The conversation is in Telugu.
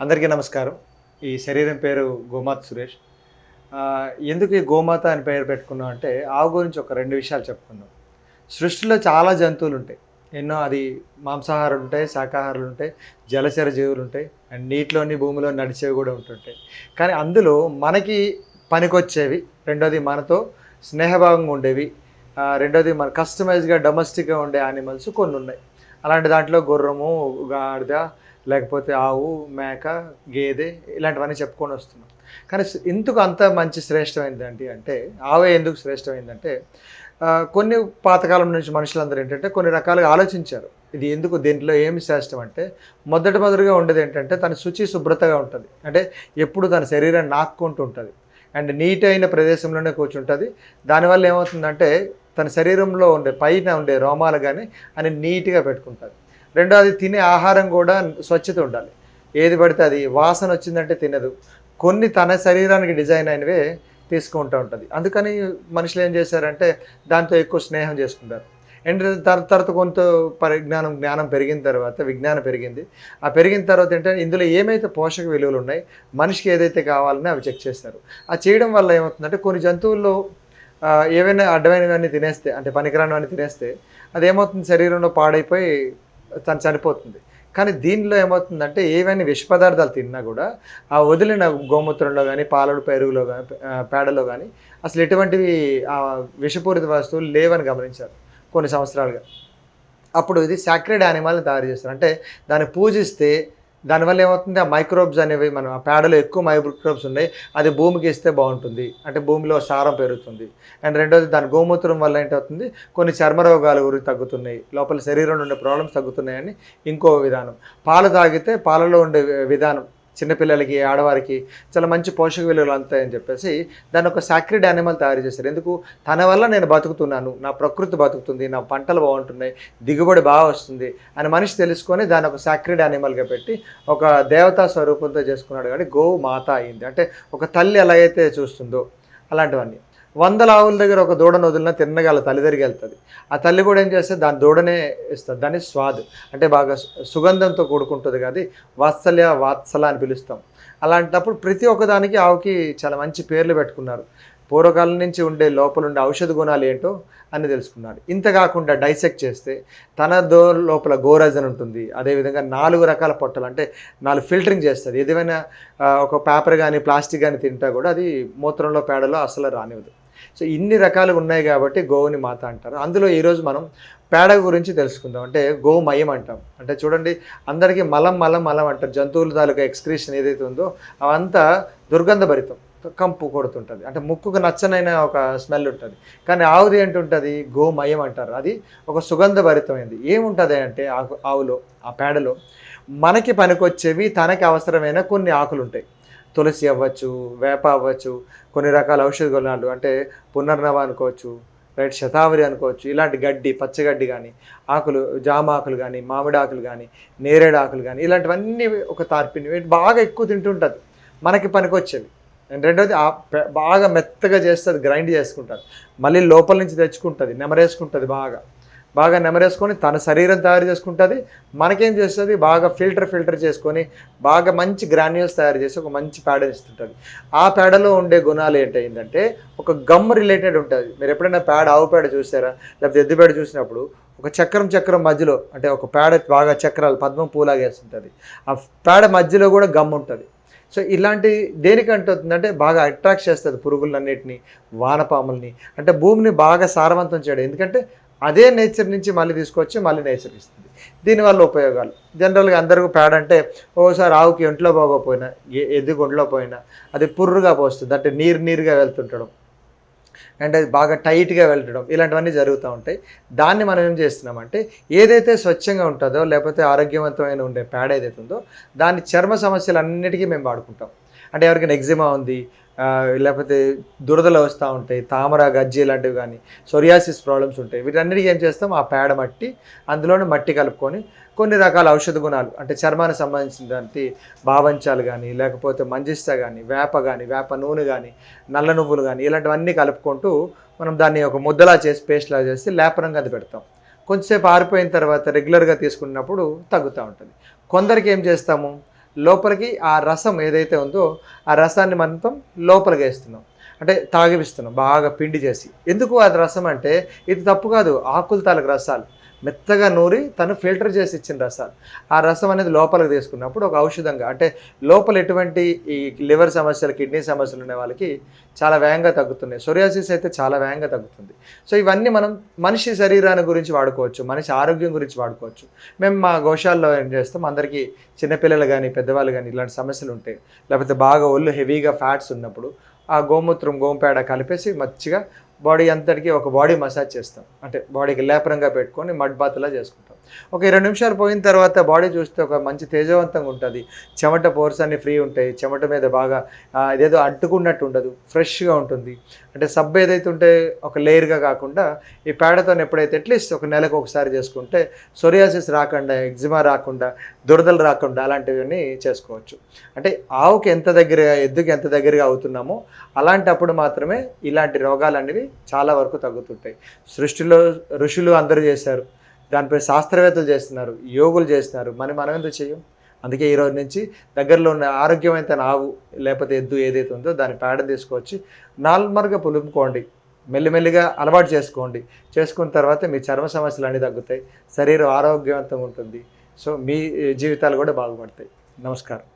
అందరికీ నమస్కారం. ఈ శరీరం పేరు గోమాత సురేష్. ఎందుకు ఈ గోమాత అని పేరు పెట్టుకున్నాం అంటే ఆవు గురించి ఒక రెండు విషయాలు చెప్పుకుందాం. సృష్టిలో చాలా జంతువులు ఉంటాయి. ఎన్నో అది మాంసాహారులు ఉంటాయి శాకాహారులు ఉంటాయి జలచర జీవులు ఉంటాయి అండ్ నీటిలోని భూమిలో నడిచేవి కూడా ఉంటుంటాయి. కానీ అందులో మనకి పనికొచ్చేవి రెండోది మనతో స్నేహభావంగా ఉండేవి రెండోది మన కస్టమైజ్గా డొమెస్టిక్గా ఉండే యానిమల్స్ కొన్ని ఉన్నాయి. అలాంటి దాంట్లో గుర్రము గాడిద లేకపోతే ఆవు మేక గేదె ఇలాంటివన్నీ చెప్పుకొని వస్తున్నాం. కానీ ఎందుకు అంత మంచి శ్రేష్టమైందండి అంటే ఆవే ఎందుకు శ్రేష్టమైందంటే కొన్ని పాతకాలం నుంచి మనుషులందరూ ఏంటంటే కొన్ని రకాలుగా ఆలోచించారు. ఇది ఎందుకు దీంట్లో ఏమి శ్రేష్టం అంటే మొదటి మొదటిగా ఉండేది ఏంటంటే తన శుచి శుభ్రతగా ఉంటుంది. అంటే ఎప్పుడు తన శరీరాన్ని నాక్కుంటూ ఉంటుంది. అండ్ నీట్ అయిన ప్రదేశంలోనే కూర్చుంటుంది. దానివల్ల ఏమవుతుందంటే తన శరీరంలో ఉండే పైన ఉండే రోమాలు కానీ అని నీట్గా పెట్టుకుంటుంది. రెండోది తినే ఆహారం కూడా స్వచ్ఛత ఉండాలి. ఏది పడితే అది వాసన వచ్చిందంటే తినదు. కొన్ని తన శరీరానికి డిజైన్ అయినవే తీసుకుంటూ ఉంటుంది. అందుకని మనుషులు ఏం చేశారంటే దాంతో ఎక్కువ స్నేహం చేసుకుంటారు. అండ్ తర్వాత తర్వాత కొంత పరిజ్ఞానం జ్ఞానం పెరిగిన తర్వాత విజ్ఞానం పెరిగింది. ఆ పెరిగిన తర్వాత ఏంటంటే ఇందులో ఏమైతే పోషక విలువలు ఉన్నాయి మనిషికి ఏదైతే కావాలని అవి చెక్ చేస్తారు. ఆ చేయడం వల్ల ఏమవుతుందంటే కొన్ని జంతువుల్లో ఏవైనా అడ్డమైనవన్నీ తినేస్తే అంటే పనికిరానివన్నీ తినేస్తే అది ఏమవుతుంది? శరీరంలో పాడైపోయి తను చనిపోతుంది. కానీ దీనిలో ఏమవుతుందంటే ఏవైనా విష పదార్థాలు తిన్నా కూడా ఆ వదిలిన గోమూత్రంలో కానీ పాలడు పెరుగులో కానీ పేడలో కానీ అసలు ఎటువంటివి ఆ విషపూరిత వస్తువులు లేవని గమనించారు కొన్ని సంవత్సరాలుగా. అప్పుడు ఇది సాక్రెడ్ యానిమల్ని తయారు చేస్తారు. అంటే దాన్ని పూజిస్తే దానివల్ల ఏమవుతుంది? ఆ మైక్రోబ్స్ అనేవి మనం ఆ పేడలో ఎక్కువ మైక్రోబ్స్ ఉన్నాయి అది భూమికి ఇస్తే బాగుంటుంది. అంటే భూమిలో సారం పెరుగుతుంది. అండ్ రెండోది దాని గోమూత్రం వల్ల ఏంటవుతుంది? కొన్ని చర్మ రోగాలు గురించి తగ్గుతున్నాయి. లోపల శరీరంలో ఉండే ప్రాబ్లమ్స్ తగ్గుతున్నాయని ఇంకో విధానం. పాలు తాగితే పాలలో ఉండే విధానం. చిన్నపిల్లలకి ఆడవారికి చాలా మంచి పోషక విలువలు అందుతాయని చెప్పేసి దాన్ని ఒక సాక్రిడ్ యానిమల్ తయారు చేశారు. ఎందుకు? తన వల్ల నేను బతుకుతున్నాను నా ప్రకృతి బతుకుతుంది నా పంటలు బాగుంటున్నాయి దిగుబడి బాగా వస్తుంది అని మనిషి తెలుసుకొని దాన్ని ఒక సాక్రిడ్ యానిమల్గా పెట్టి ఒక దేవతా స్వరూపంతో చేసుకున్నాడు. కానీ గోవు మాత అయింది. అంటే ఒక తల్లి ఎలాగైతే చూస్తుందో అలాంటివన్నీ. వందల ఆవుల దగ్గర ఒక దూడను వదిలిన తిన్నగా తల్లి దగ్గరికి వెళ్తుంది. ఆ తల్లి కూడా ఏం చేస్తే దాని దూడనే ఇస్తుంది. దాన్ని స్వాద్ అంటే బాగా సుగంధంతో కూడుకుంటుంది కానీ వాత్సల్య వాత్సల అని పిలుస్తాం. అలాంటప్పుడు ప్రతి ఒక్కదానికి ఆవుకి చాలా మంచి పేర్లు పెట్టుకున్నారు. పూర్వకాలం నుంచి ఉండే లోపల ఉండే ఔషధ గుణాలు ఏంటో అని తెలుసుకున్నారు. ఇంత కాకుండా డైసెక్ట్ చేస్తే తన దో లోపల గోరజన్ ఉంటుంది. అదేవిధంగా నాలుగు రకాల పొట్టలు అంటే నాలుగు ఫిల్టరింగ్ చేస్తుంది. ఏదైనా ఒక పేపర్ కానీ ప్లాస్టిక్ కానీ తింటా కూడా అది మూత్రంలో పేడలో అసలు రానివ్వదు. సో ఇన్ని రకాలు ఉన్నాయి కాబట్టి గోవుని మాత అంటారు. అందులో ఈరోజు మనం పేడ గురించి తెలుసుకుందాం. అంటే గోమయం అంటాం. అంటే చూడండి అందరికీ మలం మలం మలం అంటారు. జంతువుల తాలూకా ఎక్స్క్రీషన్ ఏదైతే ఉందో అవంతా దుర్గంధభరితం కంపు కొడుతుంటుంది. అంటే ముక్కుకు నచ్చనైన ఒక స్మెల్ ఉంటుంది. కానీ ఆవుది ఏంటుంటుంది? గోమయం అంటారు. అది ఒక సుగంధభరితమైనది ఏముంటుంది అంటే ఆకు ఆవులో ఆ పేడలో మనకి పనికొచ్చేవి తనకి అవసరమైన కొన్ని ఆకులు ఉంటాయి తులసి అవ్వచ్చు వేప అవ్వచ్చు కొన్ని రకాల ఔషధ గుణాలు అంటే పునర్నవ అనుకోవచ్చు రైట్ శతావరి అనుకోవచ్చు ఇలాంటి గడ్డి పచ్చగడ్డి కానీ ఆకులు జామ ఆకులు కానీ మామిడి ఆకులు కానీ నేరేడు ఆకులు కానీ ఇలాంటివన్నీ ఒక తార్పిని బాగా ఎక్కువ తింటుంటుంది. మనకి పనికొచ్చేవి. అండ్ రెండోది బాగా మెత్తగా చేస్తుంది గ్రైండ్ చేసుకుంటుంది. మళ్ళీ లోపల నుంచి తెచ్చుకుంటుంది నెమరేసుకుంటుంది బాగా. బాగా నెమరేసుకొని తన శరీరం తయారు చేసుకుంటుంది. మనకేం చేస్తుంది? బాగా ఫిల్టర్ ఫిల్టర్ చేసుకొని బాగా మంచి గ్రాన్యూల్స్ తయారు చేసి ఒక మంచి పేడ ఇస్తుంటుంది. ఆ పేడలో ఉండే గుణాలు ఏంటంటే ఒక గమ్ రిలేటెడ్ ఉంటుంది. మీరు ఎప్పుడైనా పేడ ఆవు పేడ చూసారా? లేకపోతే ఎద్దు పేడ చూసినప్పుడు ఒక చక్రం చక్రం మధ్యలో అంటే ఒక పేడ బాగా చక్రాలు పద్మం పూలాగేస్తుంటుంది ఆ పేడ మధ్యలో కూడా గమ్ ఉంటుంది. సో ఇలాంటి దేనికి అంటుందంటే బాగా అట్రాక్ట్ చేస్తుంది పురుగులన్నిటిని వానపాముల్ని. అంటే భూమిని బాగా సారవంతం చేయడం. ఎందుకంటే అదే నేచర్ నుంచి మళ్ళీ తీసుకొచ్చి మళ్ళీ నేచర్ ఇస్తుంది. దీనివల్ల ఉపయోగాలు. జనరల్గా అందరికీ పేడ అంటే ఓసారి ఆవుకి ఒంట్లో బాగోపోయినా ఎ- ఎద్దుకు ఒంట్లో పోయినా అది పుర్రుగా పోస్తుంది. అంటే నీరు నీరుగా వెళ్తుంటడం అండ్ అది బాగా టైట్గా వెళ్ళడం ఇలాంటివన్నీ జరుగుతూ ఉంటాయి. దాన్ని మనం ఏం చేస్తున్నామంటే ఏదైతే స్వచ్ఛంగా ఉంటుందో లేకపోతే ఆరోగ్యవంతమైన ఉండే పేడ ఏదైతే ఉందో దాని చర్మ సమస్యలు అన్నిటికీ మేము వాడుకుంటాం. అంటే ఎవరికైనా ఎగ్జిమా ఉంది లేకపోతే దురదలు వస్తూ ఉంటాయి తామర గజ్జి లాంటివి కానీ సొరియాసిస్ ప్రాబ్లమ్స్ ఉంటాయి వీటన్నిటికీ ఏం చేస్తాం? ఆ పేడ మట్టి అందులోనే మట్టి కలుపుకొని కొన్ని రకాల ఔషధ గుణాలు అంటే చర్మానికి సంబంధించినటువంటి బావంచాలు కానీ లేకపోతే మంజిష్ట కానీ వేప కానీ వేప నూనె కానీ నల్ల నువ్వులు కానీ ఇలాంటివన్నీ కలుపుకుంటూ మనం దాన్ని ఒక ముద్దలా చేసి పేస్ట్లా చేసి లేపనంగా అది పెడతాం. కొంచెంసేపు ఆరిపోయిన తర్వాత రెగ్యులర్గా తీసుకున్నప్పుడు తగ్గుతూ ఉంటుంది. కొందరికి ఏం చేస్తాము? లోపలికి ఆ రసం ఏదైతే ఉందో ఆ రసాన్ని మనం లోపలికి వేస్తున్నాం. అంటే తాగిపిస్తున్నాం బాగా పిండి చేసి. ఎందుకు అది రసం అంటే ఇది తప్పు కాదు ఆకులు తాలకు రసాలు. మెత్తగా నూరి తను ఫిల్టర్ చేసి ఇచ్చిన రసాలు. ఆ రసం అనేది లోపలికి తీసుకున్నప్పుడు ఒక ఔషధంగా అంటే లోపల ఎటువంటి ఈ లివర్ సమస్యలు కిడ్నీ సమస్యలు ఉన్న వాళ్ళకి చాలా వేగంగా తగ్గుతున్నాయి. సొరియాసిస్ అయితే చాలా వేగంగా తగ్గుతుంది. సో ఇవన్నీ మనం మనిషి శరీరాన్ని గురించి వాడుకోవచ్చు మనిషి ఆరోగ్యం గురించి వాడుకోవచ్చు. మేము మా గోశాల్లో ఏం చేస్తాం అందరికీ చిన్నపిల్లలు కానీ పెద్దవాళ్ళు కానీ ఇలాంటి సమస్యలు ఉంటాయి లేకపోతే బాగా ఒళ్ళు హెవీగా ఫ్యాట్స్ ఉన్నప్పుడు ఆ గోమూత్రం గోంపేడ కలిపేసి మంచిగా బాడీ అంతటికి ఒక బాడీ మసాజ్ చేస్తాం. అంటే బాడీకి లేపరంగా పెట్టుకొని మడ్ బాత్లా చేసుకుంటాం. ఒక ఇరవై నిమిషాలు పోయిన తర్వాత బాడీ చూస్తే ఒక మంచి తేజవంతంగా ఉంటుంది. చెమట పోర్స్ అన్ని ఫ్రీ ఉంటాయి. చెమట మీద బాగా ఆ, ఇదేదో అంటుకున్నట్టు ఉండదు. ఫ్రెష్గా ఉంటుంది. అంటే సబ్బు ఏదైతే ఉంటే ఒక లేయర్గా కాకుండా ఈ పేడతో ఎప్పుడైతే అట్లీస్ట్ ఒక నెలకు ఒకసారి చేసుకుంటే సొరియాసిస్ రాకుండా ఎగ్జిమా రాకుండా దురదలు రాకుండా అలాంటివన్నీ చేసుకోవచ్చు. అంటే ఆవుకి ఎంత దగ్గరగా ఎద్దుకి ఎంత దగ్గరగా అవుతున్నామో అలాంటప్పుడు మాత్రమే ఇలాంటి రోగాలు అనేవి చాలా వరకు తగ్గుతుంటాయి. సృష్టిలో ఋషులు అందరూ చేశారు. దానిపై శాస్త్రవేత్తలు చేస్తున్నారు యోగులు చేస్తున్నారు. మరి మనం ఎందుకు చేయం? అందుకే ఈ రోజు నుంచి దగ్గరలో ఉన్న ఆరోగ్యమైన ఆవు లేకపోతే ఎద్దు ఏదైతే ఉందో దాని పేడ తీసుకొచ్చి నార్మల్గా పులుపుకోండి మెల్లిమెల్లిగా అలవాటు చేసుకోండి. చేసుకున్న తర్వాత మీ చర్మ సమస్యలు అన్నీ తగ్గుతాయి. శరీరం ఆరోగ్యవంతంగా ఉంటుంది. సో మీ జీవితాలు కూడా బాగుపడతాయి. నమస్కారం.